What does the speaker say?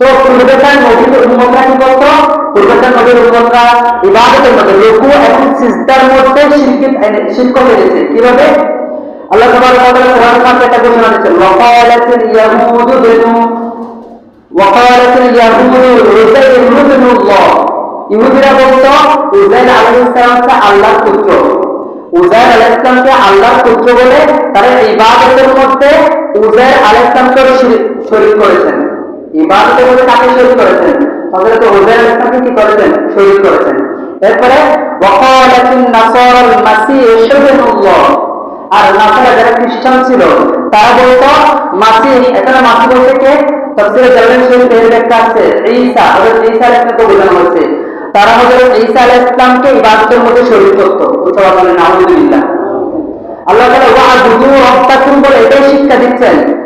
তো পূর্বেকার নবীর উম্মতরা কি করতো পূর্বেকার নবীর উম্মতরা ইবাদতের মধ্যে মধ্যে শিরক করে দিয়েছে কীভাবে? আল্লাহ তাআলা কোরআন পাকে একটা ঘোষণা দিচ্ছেন ওয়াকালাতিল ইয়াহুদু বিনু ওয়াকালাতিল ইয়াহুদু উযাইর ইবনুল্লাহ। ইহুদিরা বলতো উযাইর আলাইহিস সালাম আল্লাহর পুত্র। উজাইর আলাইহিসসালামকে আল্লাহর পুত্র বলে তারা ইবাদতের মধ্যে উজাইর আলাইহিসসালামকে শরীক করেছেন। ইবাদতের মধ্যে কাকে শরীক করেছেন? হযরত আলাইহিসসালামকে কি করেছেন? শরীক করেছেন। এরপরে, ওয়াকালাতিন নাসারাল মাসীহ ইবনুল্লাহ আর নাসারা যারা খ্রিস্টান ছিল, তারা বলতো এখানে বলতে কে? আছে, ঈসা। হযরত ঈসা হয়েছে। তারা হযরত ঈসা ইবাদতের মধ্যে করত। বলেন নাউযুবিল্লাহ আল্লাহ তাআলা ওয়া'বুদু রাব্বাকুম বলে এটাই শিক্ষা দিচ্ছেন।